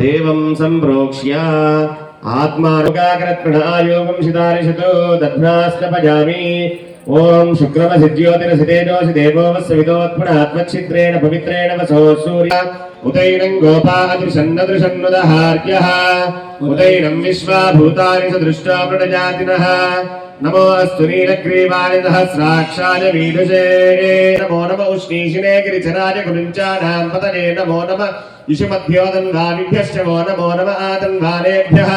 దేవం సంప్రోక్ష్య. ఆత్మానుగాగ్రత్ప్రణాయోగం శితారిషతో దధ్నాస్తపజామి ఓం శుక్రమసిజ్యోతిరసితేజోసి దేవో వస్విదోత్పుణాత్మఛిద్రేణ పవిత్రేణ వసో సూర్య. ఉదైనం గోపాదృశన్నదృశన్నుదహార్యః ఉదైనం విశ్వాభూతాని సదృష్టా ప్రణజాతినः నమో అస్తు నీలగ్రీవాణి సహస్రాక్షాయ వీడుషే నమో నమ ఉష్ణీషినే గిరిచరాజ గురుంచానాం పతనే నమో నమ ఇషుమధ్యోదన్వానిభ్యశ్చ మో నమో నమ ఆదన్వానేభ్యः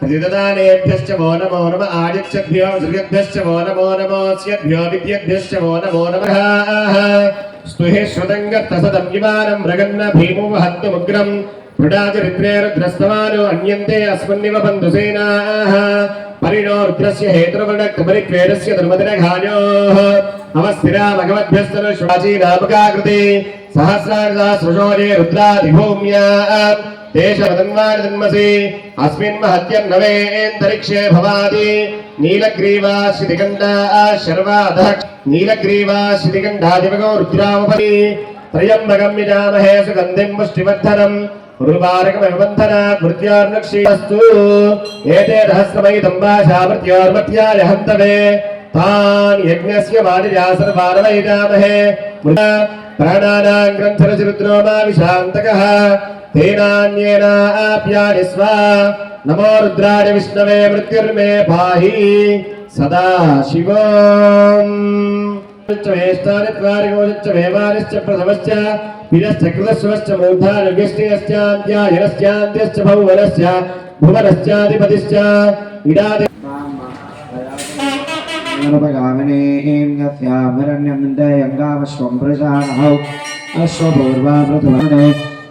ప్రతిదదానేభ్యశ్చ మో నమో నమ ఆదిత్యభ్యో సృగభ్యశ్చ మో నమో నమోస్యభ్యో విద్యభ్యశ్చ మో నమో నమః స్తుహే స్తుహి శ్రుతంగత్తసదం విమానం రగన్న భీమో హత్తుముగ్రం మృడాచరిత్రే రుద్రస్తవాను అన్యంతే అస్మన్నివ బంధుసేనాः. పరిణో రుద్రస్య హేతుర్వణక్తమరిక్వేరస్య దుర్మదినఘాన్యోः అవస్థిరా భగవద్భ్యస్తను శ్వాచీనామకాకృతి సహస్రాణి సృజోజే రుద్రాదిభూమ్యా దేశవదన్వాని జన్మసి అస్మిన్ మహత్యన్నవేంతరిక్షే భవాది. నీలగ్రీవా శితికండా శర్వాధ నీలగ్రీవా శితికండాదివగో రుద్రామపరి త్రయంబకం యజామహే సుగంధిం పుష్టివర్ధనం ఉర్వారకమవంధనాత్ మృత్యోర్నక్షీస్తు ఏతే రహస్రమయితం భాషామృత్యోర్మధ్యాయ హంతవే తాన్ యజ్ఞస్య వారిజా సర్వారవైజామహే మృత ప్రాణానాం గ్రంథరచరుద్రో మా విశాంతకః తేనాన్యేనాప్యాని స్వ. నమో വേഷ്ടാനത്വാരികോച വേവാനശ്ച പ്രഥമശ്ച വിരശ്ചകൃതശ്വശ്ച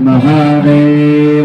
సహనావవతు శ్రీ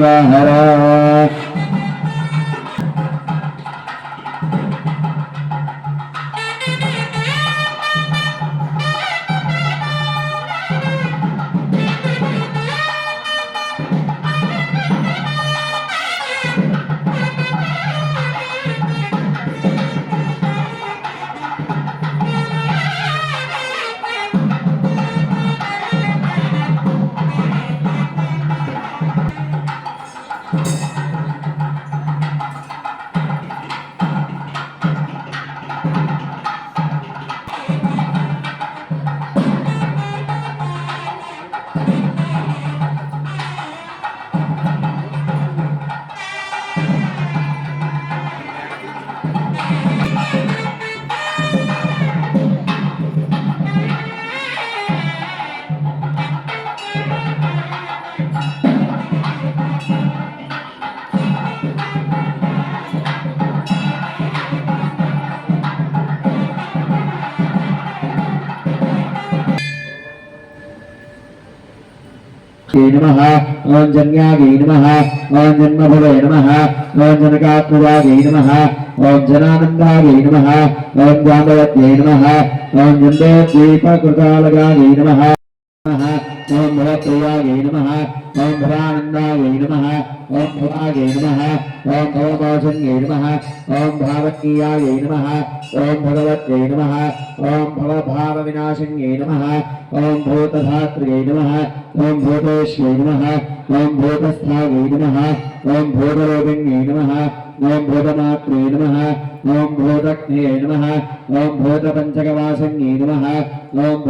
ఓం శాంతి శాంతి శాంతి హర నమ. పార్వతీ పతగే హర హర మహాదేవ హర నమ. ఓం జన్యాగై నమ. ఓం జన్మభవే నమ. ओम भवप्रियाय नमः ओम भवानन्दाय नमः ओम भवाय नमः ओम भवमोचन्यै नमः ओम भावकीयाय नमः ओम भगवत्यै नमः ओम भवभावविनाशिन्यै नमः ओम भूतधात्र्यै नमः ओम भूतेश्यै नमः ओम भूतस्थायै नमः ओम भूतलोभिन्यै नमः ओम भूतमात्रे नमः ओम भूतज्ञे नमः ओम भूतपञ्चकवासिन्यै नमः ओम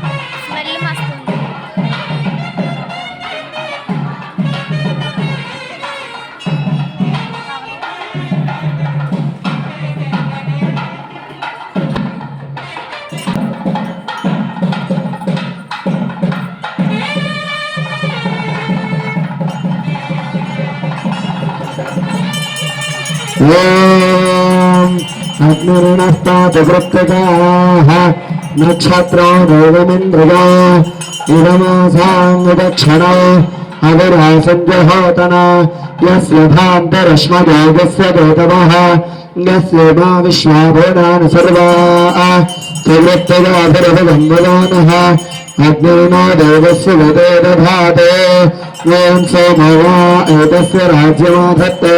अग्निरुणस्तापवृत्तकाः अविरासद्यहोतन यस्य भान्तरश्मदेवस्य देतवः यस्य मा विश्वाभूतान् सर्वा देवस्य वयं सोमवा एतस्य राज्यमाधत्ते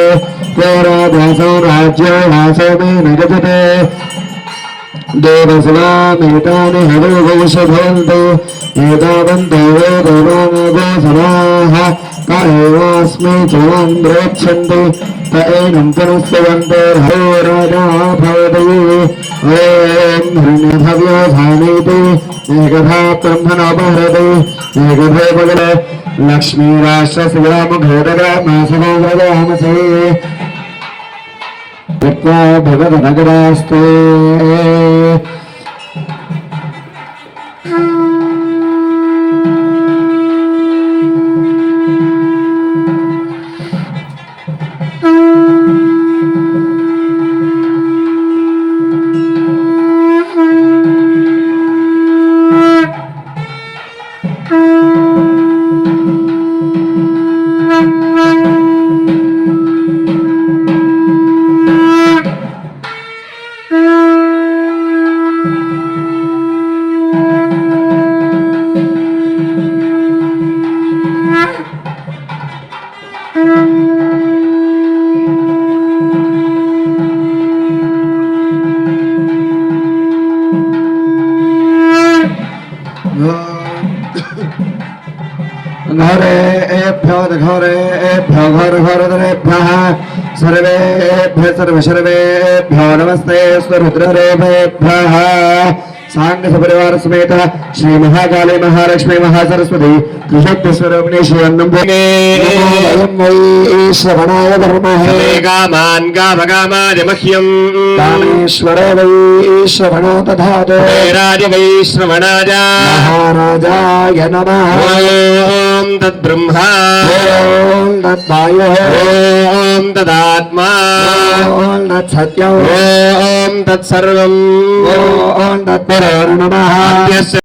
तेरभ्यासो राज्यो वासो मे न गजते देवस्वामेतानि एतावन्तो वो देवानागो समाः त एवास्मै त एनं पुनस्सवन्तो भवति ॐ हृण्यभव्यो धानीति एकधा ब्रह्मणोपहरति एकधे भगव लक्ष्मीराष्ट्रशिवामुभेदगामासमोदगामसे कृत्वा भगवदगरास्ते घरेभ्यो घरेभ्यो घर घरधरेभ्यः सर्वेभ्यः सर्व सर्वेभ्यो नमस्ते स्वरुद्ररेभ्यः సాంగ సపరివార సమేత శ్రీ మహాకాళీ మహాలక్ష్మి మహాసరస్వతి కృషక్ స్వరూపిణి శ్రీ అన్నంశ్రవణాయ ధర్మేకామాన్ కామకామాజమహ్యం కామేశ్వర వైశ్రవణో తథాజ వైశ్రవణాజ మహారాజాయ నమ. ब्रह्म ॐ तद्वायुः ॐ तदात्मा ॐ तत्सत्यम् ॐ तत्सर्वम्